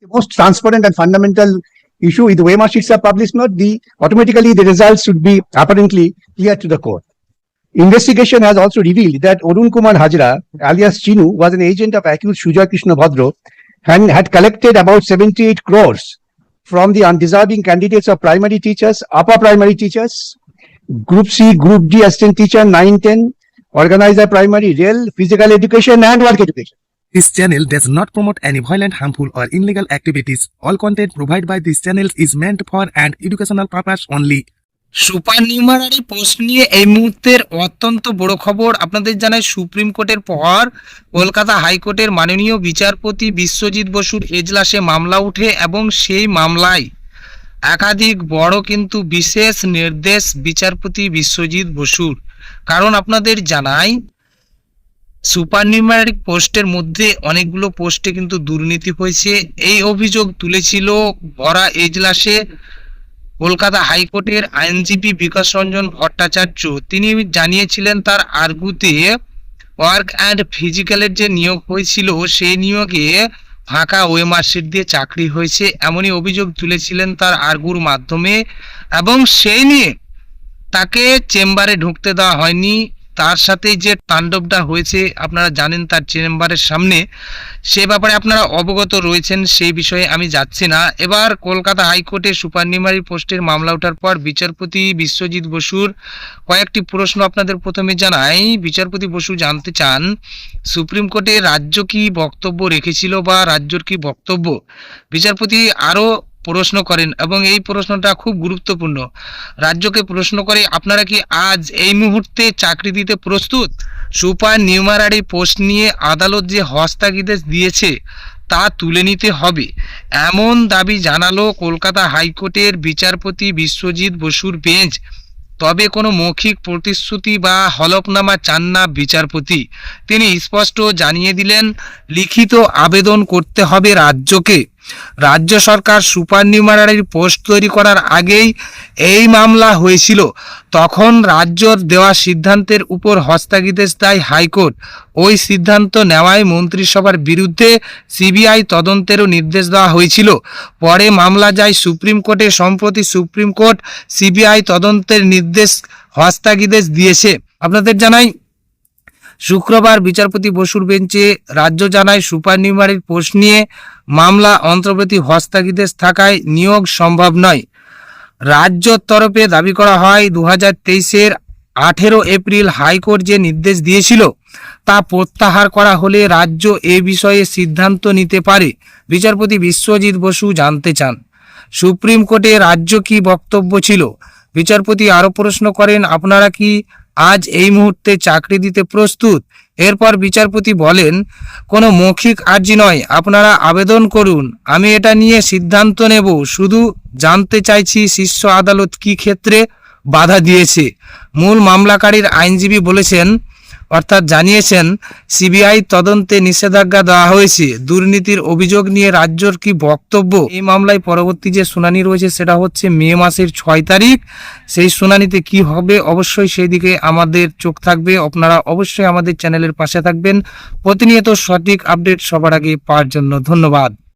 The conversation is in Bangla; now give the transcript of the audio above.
the most transparent and fundamental issue if the OMR sheets are published not the automatically the results should be apparently clear to the court. Investigation has also revealed that Arun Kumar Hajra alias Chinu was an agent of accused Shuja Krishna Bhadro and had collected about 78 crores from the undeserving candidates of primary teachers, upper primary teachers, Group C, Group D assistant teacher 910, organizer primary, real, physical education and work education. This channel does not promote any violent, harmful, or illegal activities. All content provided by this channel is meant for an educational purpose only. Super post নিয়ে এই মুহূর্তের অত্যন্ত বড় খবর আপনাদের জানাই সুপ্রিম কোর্টের পর কলকাতা হাইকোর্টের মাননীয় বিচারপতি বিশ্বজিৎ বসুর এজলাসে মামলা উঠে এবং সেই মামলায় একাধিক বড় কিন্তু বিশেষ নির্দেশ বিচারপতি বিশ্বজিৎ বসুর কারণ আপনাদের জানাই সুপার নিউমারিক পোস্টের মধ্যে অনেকগুলো পোস্টে কিন্তু দুর্নীতি হয়েছে। এই অভিযোগ তুলেছিল ভরা এজলাসে কলকাতা হাইকোর্টের আইনজীবী বিকাশ রঞ্জন ভট্টাচার্য। তিনি জানিয়েছিলেন, তার আর্গুতে ওয়ার্ক অ্যান্ড ফিজিক্যালের যে নিয়োগ হয়েছিল, সেই নিয়োগে ফাঁকা ওএমআর শিট দিয়ে চাকরি হয়েছে। এমনই অভিযোগ তুলেছিলেন তার আর্গুর মাধ্যমে এবং সেই নিয়ে তাকে চেম্বারে ঢুকতে দেওয়া হয়নি। তার সাথে যে তাণ্ডবটা হয়েছে, আপনারা জানেন তার চেম্বারের সামনে, সে ব্যাপারে আপনারা অবগত রয়েছেন, সেই বিষয়ে আমি যাচ্ছি না। এবার কলকাতা হাইকোর্টে সুপারনিমারি পোস্টের মামলা ওঠার পর বিচারপতি বিশ্বজিৎ বসুর কয়েকটি প্রশ্ন আপনাদের প্রথমে জানাই। বিচারপতি বসু জানতে চান, সুপ্রিম কোর্টে রাজ্য কি বক্তব্য রেখেছিল বা রাজ্যর কি বক্তব্য? বিচারপতি আরও প্রশ্ন করেন এবং এই প্রশ্নটা খুব গুরুত্বপূর্ণ। রাজ্যকে প্রশ্ন করে, আপনারা কি আজ এই মুহূর্তে চাকরি দিতে প্রস্তুত? সুপার নিউমারারি পোস্ট নিয়ে আদালত যে হস্তাগিদেশ দিয়েছে, তা তুলে নিতে হবে। এমন দাবি জানালো কলকাতা হাইকোর্টের বিচারপতি বিশ্বজিৎ বসুর বেঞ্চ। তবে কোনো মৌখিক প্রতিশ্রুতি বা হলফনামা চান না বিচারপতি। তিনি স্পষ্ট জানিয়ে দিলেন, লিখিত আবেদন করতে হবে রাজ্যকে। রাজ্য সরকার সুপার নিউমারারির পোস্ট তৈরি করার আগেই এই মামলা হয়েছিল। তখন রাজ্যর দেওয়া সিদ্ধান্তের উপর হস্তগিদেশ দেয় হাইকোর্ট। ওই সিদ্ধান্ত নেওয়ায় মন্ত্রিসভার বিরুদ্ধে সিবিআই তদন্তেরও নির্দেশ দেওয়া হয়েছিল। পরে মামলা যায় সুপ্রিম কোর্টে, সম্প্রতি সুপ্রিম কোর্ট সিবিআই তদন্তের নির্দেশ হস্তাগিদেশ দিয়েছে। আপনাদের জানাই শুক্রবার বিচারপতি বসুর বেঞ্চে রাজ্য জানায় সুপার নিউমারির পোস্ট নিয়ে মামলা অন্তর্বর্তী হস্তাগিদেশ থাকায় নিয়োগ সম্ভব নয়। রাজ্যর তরফে দাবি করা হয় দু হাজার তেইশের আঠেরো এপ্রিল হাইকোর্ট যে নির্দেশ দিয়েছিল তা প্রত্যাহার করা হলে রাজ্য এ বিষয়ে সিদ্ধান্ত নিতে পারে, বিচারপতি বিশ্বজিৎ বসু জানতে চান। সুপ্রিম কোর্টে রাজ্য কি বক্তব্য ছিল? বিচারপতি আরও প্রশ্ন করেন, আপনারা কি আজ এই মুহূর্তে চাকরি দিতে প্রস্তুত। এরপর বিচারপতি বলেন, কোনো মৌখিক আর্জি নয়, আপনারা আবেদন করুন। আমি এটা নিয়ে সিদ্ধান্ত নেব, শুধু জানতে চাইছি শীর্ষ আদালত কি ক্ষেত্রে বাধা দিয়েছে। মূল মামলাকারীর আইনজীবী বলেছেন অর্থাৎ জানিয়েছেন, সিবিআই তদন্তে নিষেধাজ্ঞা দেওয়া হয়েছে। দুর্নীতির অভিযোগ নিয়ে রাজ্যর কি বক্তব্য? এই মামলায় পরবর্তী যে শুনানি রয়েছে সেটা হচ্ছে মে মাসের ছয় তারিখ। সেই শুনানিতে কি হবে? অবশ্যই সেই দিকে আমাদের চোখ থাকবে। আপনারা অবশ্যই আমাদের চ্যানেলের পাশে থাকবেন। প্রতিনিয়ত সঠিক আপডেট সবার আগে পাওয়ার জন্য ধন্যবাদ।